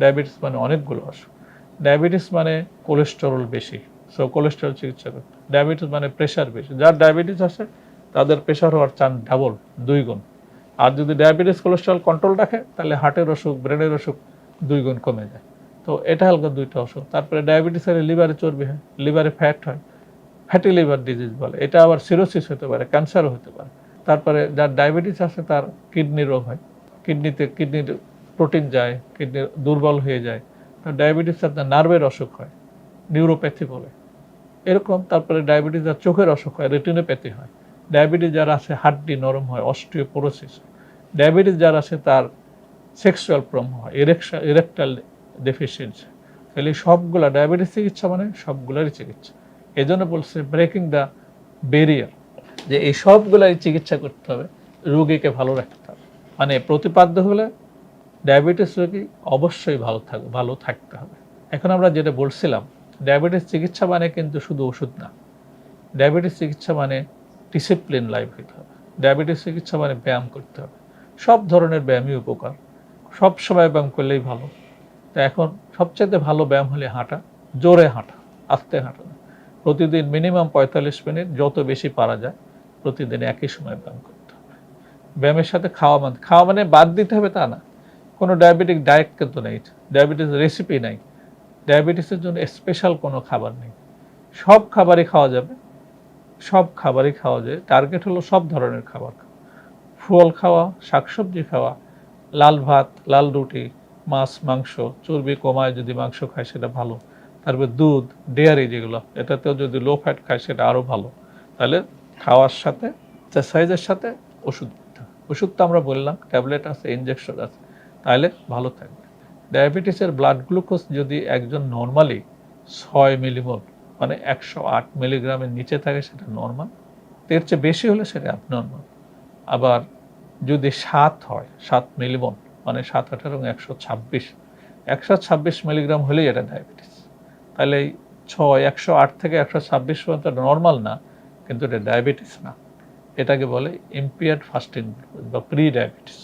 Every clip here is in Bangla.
ডায়াবেটিস মানে অনেকগুলো অসুখ। ডায়াবেটিস মানে কোলেস্টেরল বেশি। সো কোলেস্টেরল চিকিৎসা করতে। ডায়াবেটিস মানে প্রেশার বেশি। যার ডায়াবেটিস আছে, তাদের প্রেশার হওয়ার চান ডাবল দুই গুণ। আর যদি ডায়াবেটিস কোলেস্টেরল কন্ট্রোল রাখে, তাহলে হার্টের অসুখ ব্রেনের অসুখ দুই গুণ কমে যায়। তো, এটা হালকা দুইটা অসুখ। তারপরে ডায়াবেটিস হলে লিভারে চর্বি হয়, লিভারে ফ্যাট হয় ফ্যাটি লিভার ডিজিজ বলে। এটা আবার সিরোসিস হতে পারে ক্যান্সারও হতে পারে। তারপরে যার ডায়াবেটিস আছে, তার কিডনি রোগ হয়। কিডনিতে কিডনির প্রোটিন যায়, কিডনি দুর্বল হয়ে যায়, তার ডায়াবেটিস আপনার নার্ভের অসুখ হয়, নিউরোপ্যাথি বলে। এরকম তারপরে ডায়াবেটিস যার চোখের অসুখ হয়, রেটিনোপ্যাথি হয়। ডায়াবেটিস যার আছে হাড্ডি নরম হয়, অস্টিওপোরোসিস ডায়াবেটিস যার আছে তার সেক্সুয়াল প্রবলেম হয়, ইরেকশা, ইরেকটাল ডেফিসিয়েন্সি। তাহলে সবগুলা ডায়াবেটিস চিকিৎসা মানে সবগুলোরই চিকিৎসা। এই জন্য বলছে ব্রেকিং দ্য ব্যারিয়ার, যে এই সবগুলাই চিকিৎসা করতে হবে, রোগীকে ভালো রাখতে হবে। মানে প্রতিপাদ্য হলে ডায়াবেটিস রোগী অবশ্যই ভালো থাক ভালো থাকতে হবে। এখন আমরা যেটা বলছিলাম, ডায়াবেটিস চিকিৎসা মানে কিন্তু শুধু ওষুধ না। ডায়াবেটিস চিকিৎসা মানে ডিসিপ্লিন লাইফ হতে হবে। ডায়াবেটিস চিকিৎসা মানে ব্যায়াম করতে হবে। সব ধরনের ব্যায়ামই উপকার। সব সময় ব্যায়াম করলেই ভালো। তো এখন সবচেয়ে ভালো ব্যায়াম হলে হাঁটা, জোরে হাঁটা, আস্তে হাঁটা। প্রতিদিন মিনিমাম পঁয়তাল্লিশ মিনিট, যত বেশি পারা যায়, প্রতিদিন একই সময় ব্যায়াম করতে হবে। ব্যায়ামের সাথে খাওয়া মানে খাওয়া মানে বাদ দিতে হবে তা না। কোনো ডায়াবেটিক ডায়েট কিন্তু নেই ডায়াবেটিস রেসিপি নাই ডায়াবেটিসের জন্য স্পেশাল কোনো খাবার নেই। সব খাবারই খাওয়া যাবে, সব খাবারই খাওয়া যায়। টার্গেট হলো সব ধরনের খাবার খাওয়া। ফল খাওয়া, শাকসবজি খাওয়া, লাল ভাত, লাল রুটি, মাছ, মাংস, চর্বি কমায় যদি মাংস খায় সেটা ভালো। তারপর দুধ ডেয়ারি যেগুলো, এটাতেও যদি লো ফ্যাট খায় সেটা আরও ভালো। তাহলে খাওয়ার সাথে এক্সারসাইজের সাথে ওষুধ। ওষুধ তো আমরা বললাম ট্যাবলেট আছে ইনজেকশন আছে। তাহলে ভালো থাকবে। ডায়াবেটিসের ব্লাড গ্লুকোজ যদি একজন নর্মালি ছয় মিলিমোল মানে একশো আট মিলিগ্রামের নিচে থাকে সেটা নর্মাল এর চেয়ে বেশি হলে সেটা অ্যাবনর্মাল আবার যদি সাত হয়, সাত মিলিমোল মানে সাত, আঠারো একশো ছাব্বিশ একশো ছাব্বিশ মিলিগ্রাম হলেই এটা ডায়াবেটিস। তাহলে এই ছয়, একশো আট থেকে একশো ছাব্বিশ পর্যন্ত নর্মাল না, কিন্তু এটা ডায়াবেটিস না। এটাকে বলে ইম্পিয়ার্ড ফাস্টিং বা প্রি ডায়াবেটিস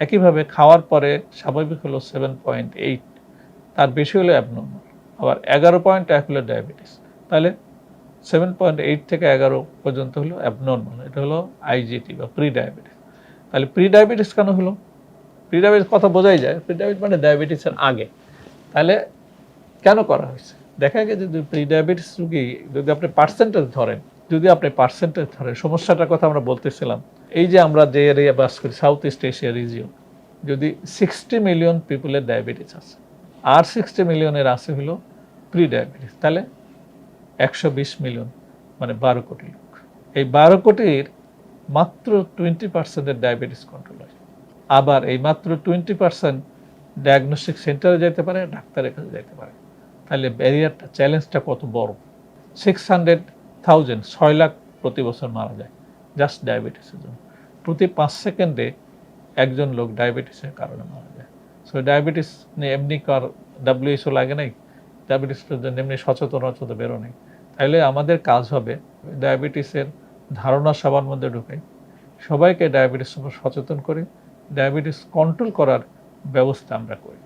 একইভাবে খাওয়ার পরে স্বাভাবিক হলো সেভেন পয়েন্ট এইট তার বেশি হলে অ্যাবনর্মাল আবার এগারো পয়েন্ট এক হলো ডায়াবেটিস তাহলে সেভেন পয়েন্ট এইট থেকে এগারো পর্যন্ত হলো অ্যাবনর্মাল এটা হলো আইজিটি বা প্রি ডায়াবেটিস তাহলে প্রি ডায়াবেটিস কেন হলো? প্রি ডায়াবেটিস কথা বোঝাই যায় প্রি ডায়াবেটিস মানে ডায়াবেটিসের আগে, তাহলে কেন করা হয়েছে? দেখা গেছে যদি প্রি ডায়াবেটিস রুগী, যদি আপনি পার্সেন্টেজ ধরেন, যদি আপনি পার্সেন্টেজ ধরেন, সমস্যাটার কথা আমরা বলতেছিলাম এই যে আমরা যে এরিয়া বাস করি সাউথ ইস্ট এশিয়া রিজিয়ন যদি সিক্সটি মিলিয়ন পিপুলের ডায়াবেটিস আছে, আর সিক্সটি মিলিয়নের আছে হলো প্রি ডায়াবেটিস তাহলে একশো বিশ মিলিয়ন মানে বারো কোটি লোক। এই বারো কোটির মাত্র টোয়েন্টি পার্সেন্টের ডায়াবেটিস কন্ট্রোল হয়। আবার এই মাত্র টোয়েন্টি পার্সেন্ট ডায়াগনস্টিক সেন্টারে যেতে পারে, ডাক্তারের কাছে যেতে পারে। তাহলে ব্যারিয়ারটা চ্যালেঞ্জটা কত বড়? সিক্স হান্ড্রেড থাউজেন্ড ছয় লাখ প্রতি বছর মারা যায় জাস্ট ডায়াবেটিসের জন্য। প্রতি পাঁচ সেকেন্ডে একজন লোক ডায়াবেটিসের কারণে মারা যায়। সো ডায়াবেটিস নিয়ে এমনি কার ডাব্লিউএসও লাগে নাই? ডায়াবেটিসের জন্য এমনি সচেতন অচেতন নেই। তাইলে আমাদের কাজ হবে ডায়াবেটিসের ধারণা সবার মধ্যে ঢুকে সবাইকে ডায়াবেটিস সচেতন করে, ডায়াবেটিস কন্ট্রোল করার ব্যবস্থা আমরা করি।